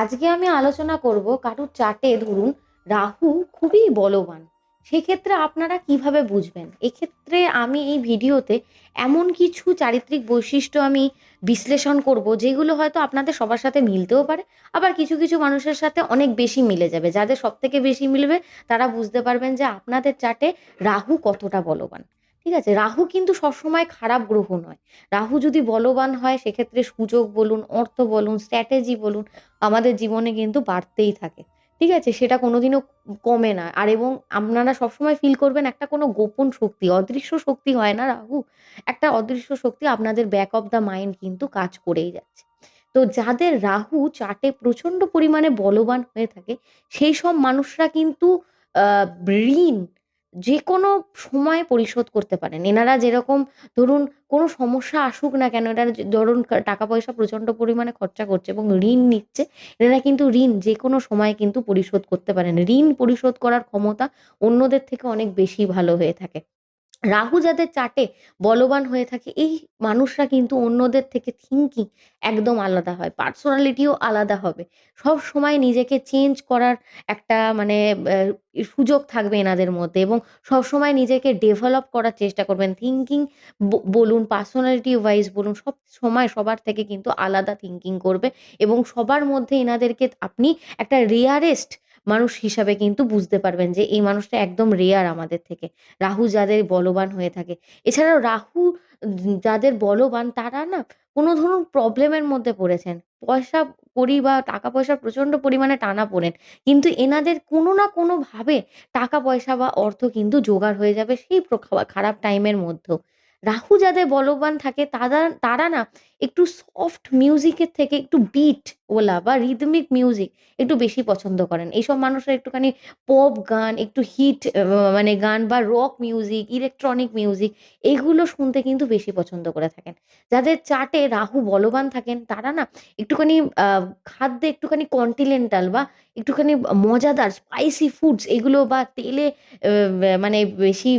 আজকে আমি আলোচনা করব কারুর চার্টে ধরুন, রাহু খুবই বলবান। সেক্ষেত্রে আপনারা কীভাবে বুঝবেন? এক্ষেত্রে আমি এই ভিডিওতে এমন কিছু চারিত্রিক বৈশিষ্ট্য আমি বিশ্লেষণ করব, যেগুলো হয়তো আপনাদের সবার সাথে মিলতেও পারে, আবার কিছু কিছু মানুষের সাথে অনেক বেশি মিলে যাবে। যাদের সব থেকে বেশি মিলবে, তারা বুঝতে পারবেন যে আপনাদের চার্টে রাহু কতটা বলবান। ঠিক আছে? রাহু কিন্তু সবসময় খারাপ গ্রহ নয়। রাহু যদি বলবান হয়, সেক্ষেত্রে সুযোগ বলুন, অর্থ বলুন স্ট্র্যাটেজি বলুন, আমাদের জীবনে কিন্তু বাড়তেই থাকে। ঠিক আছে? সেটা কোনোদিনও কমে না। আর এবং আপনারা সবসময় ফিল করবেন একটা কোনো গোপন শক্তি, অদৃশ্য শক্তি হয় না রাহু? একটা অদৃশ্য শক্তি আপনাদের ব্যাক অফ দ্য মাইন্ড কিন্তু কাজ করেই যাচ্ছে। তো যাদের রাহু চার্টে প্রচণ্ড পরিমাণে বলবান হয়ে থাকে, সেই সব মানুষরা কিন্তু ঋণ যে কোনো সময়ে পরিশোধ করতে পারেন। এনারা যেরকম ধরুন কোনো সমস্যা আসুক না কেন, এনারা ধরুন টাকা পয়সা প্রচণ্ড পরিমাণে খরচা করছে এবং ঋণ নিচ্ছে, এনারা কিন্তু ঋণ যে কোনো সময় কিন্তু পরিশোধ করতে পারেন। ঋণ পরিশোধ করার ক্ষমতা অন্যদের থেকে অনেক বেশি ভালো হয়ে থাকে। রাহু যাদের চার্টে বলবান হয়ে থাকে, এই মানুষরা কিন্তু অন্যদের থেকে থিঙ্কিং একদম আলাদা হয় পার্সোনালিটিও আলাদা হবে। সব সময় নিজেকে চেঞ্জ করার একটা মানে সুযোগ থাকবে এনাদের মধ্যে এবং সব সময় নিজেকে ডেভেলপ করার চেষ্টা করবেন। থিঙ্কিং বলুন পার্সোনালিটি ওয়াইজ বলুন, সব সময় সবার থেকে কিন্তু আলাদা থিঙ্কিং করবে এবং সবার মধ্যে এনাদেরকে আপনি একটা রেয়ারেস্ট মানুষ হিসাবে কিন্তু বুঝতে পারবেন যে এই মানুষটা একদম রেয়ার আমাদের থেকে। রাহু যাদের বলবান হয়ে থাকে। এছাড়াও রাহু যাদের বলবান তারা না কোনো ধরুন প্রবলেমের মধ্যে পড়েছেন। পয়সা কড়ি বা টাকা পয়সা প্রচণ্ড পরিমাণে টানাপোড়েন কিন্তু এনাদের কোনো না কোনোভাবে টাকা পয়সা বা অর্থ কিন্তু জোগাড় হয়ে যাবে সেই খারাপ টাইমের মধ্যেও রাহু যাদের বলবান থাকে তারা তারা না একটু সফট মিউজিকের থেকে একটু বিট ওলা বা রিদমিক মিউজিক একটু বেশি পছন্দ করেন। এইসব মানুষরা একটুখানি পপ গান, একটু হিট মানে গান বা রক মিউজিক ইলেকট্রনিক মিউজিক এগুলো শুনতে কিন্তু বেশি পছন্দ করে থাকেন। যাদের চার্টে রাহু বলবান থাকেন, তারা না একটুখানি খাদ্যে একটুখানি কন্টিনেন্টাল বা একটুখানি মজাদার স্পাইসি ফুডস এগুলো বা তেলে মানে বেশি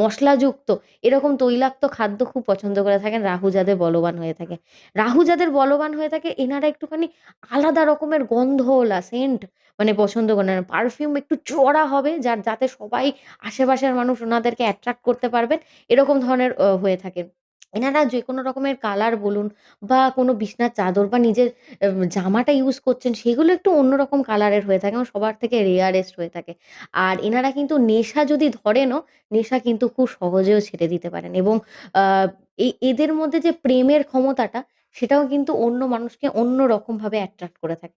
মশলাযুক্ত এরকম তৈলাক্ত খাদ্য খুব পছন্দ করে থাকেন রাহু যাদের বলবান হয়ে থাকে। রাহু যাদের বলবান হয়ে থাকে, এনারা একটুখানি আলাদা রকমের গন্ধওয়ালা সেন্ট মানে পছন্দ করে না। পারফিউম একটু চড়া হবে, যার যাতে সবাই আশেপাশের মানুষ ওনাদেরকে অ্যাট্রাক্ট করতে পারবেন, এরকম ধরনের হয়ে থাকে। এনারা যে কোনো রকমের কালার বলুন বা কোনো বিছনার চাদর বা নিজের জামাটা ইউজ করছেন, সেগুলো একটু অন্যরকম কালারের হয়ে থাকে এবং সবার থেকে রেয়ারেস্ট হয়ে থাকে। আর এনারা কিন্তু নেশা যদি ধরেনও নেশা কিন্তু খুব সহজেও ছেড়ে দিতে পারেন এবং এই এদের মধ্যে যে প্রেমের ক্ষমতাটা সেটাও কিন্তু অন্য মানুষকে অন্য রকমভাবে অ্যাট্রাক্ট করে থাকে।